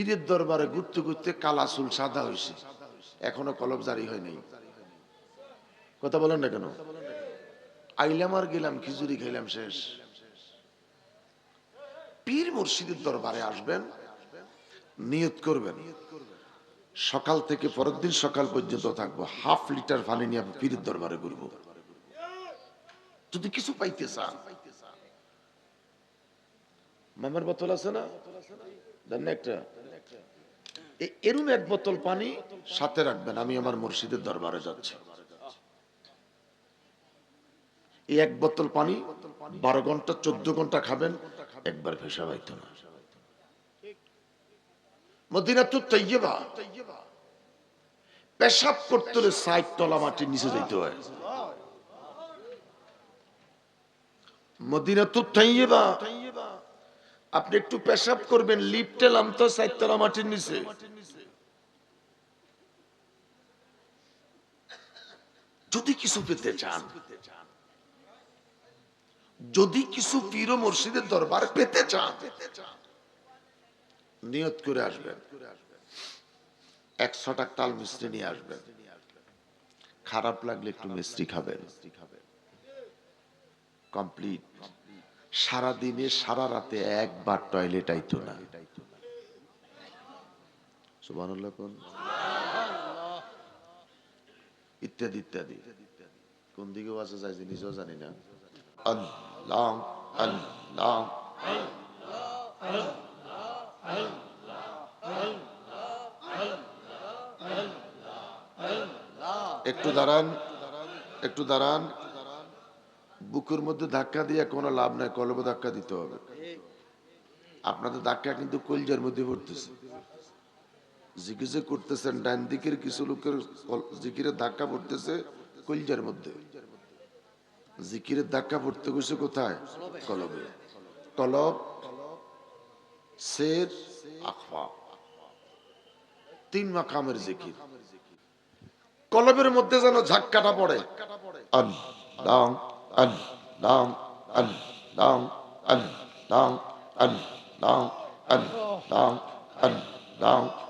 ফিরের দরবারে ঘুরতে ঘুরতে কালা চুল সাদা হয়েছে। এখনও কলব জারি হয় নাই। কথা বলেন না কেন? আইলাম আর গেলাম, খিচুড়ি খাইলাম শেষ। পীর মুর্শিদের দরবারে আসবেন, নিয়ত করবেন। সকাল থেকে পরের দিন সকাল পর্যন্ত থাকব। হাফ লিটার পানি নিয়ে আমি পীরের দরবারে ঘুরবো। যদি কিছু পাইতে চান। মামার বোতল আছে না একটা? এরম এক বোতল পানি সাথে রাখবেন, আমি আমার মুর্শিদের দরবারে যাচ্ছি। এই এক বোতল পানি বারো ঘণ্টা, চোদ্দ ঘণ্টা খাবেন, একবার ভেসা পাইতো না। মদিনা পেশাব করতে সাইড তলা মাটির নিচে মদিনা আপনি একটু পেশাব করবেন, লিফটে নামতো সাইড তলা মাটির নিচে। যদি কিছু পেতে চান, যদি কিছু পীর ও মুর্শিদের দরবার পেতে চান, নিয়ত করে আসবেন। একশো টাকা তাল মিস্ত্রি নিয়ে আসবেন। খারাপ লাগলে একটু মিষ্টি খাবেন। কমপ্লিট। সারা দিনে সারা রাতে একবার টয়লেট আইতো না। কোন? ইত্যাদি ইত্যাদি। কোন দিকে বাসা যাইছে নিজেও জানি না। একটু দাঁড়ান একটু দাঁড়ান। বুকের মধ্যে ধাক্কা দিয়ে কোনো লাভ নাই কলবে ধাক্কা দিতে হবে। আপনাদের ধাক্কা কিন্তু কলজার মধ্যে পড়তেছে। জিকির করতেছেন, ডান দিকের কিছু লোকের জিকিরের ধাক্কা পড়তেছে কলজার মধ্যে। জিকিরের ধাক্কা পড়তে গেছে কোথায়? কলবে। কলব আখফা তিন মাকামের জিকির। কলবের মধ্যে যেন ঝাক্কাটা পড়ে। আল্লাহ আল্লাহ আল্লাহ আল্লাহ আল্লাহ আল্লাহ আল্লাহ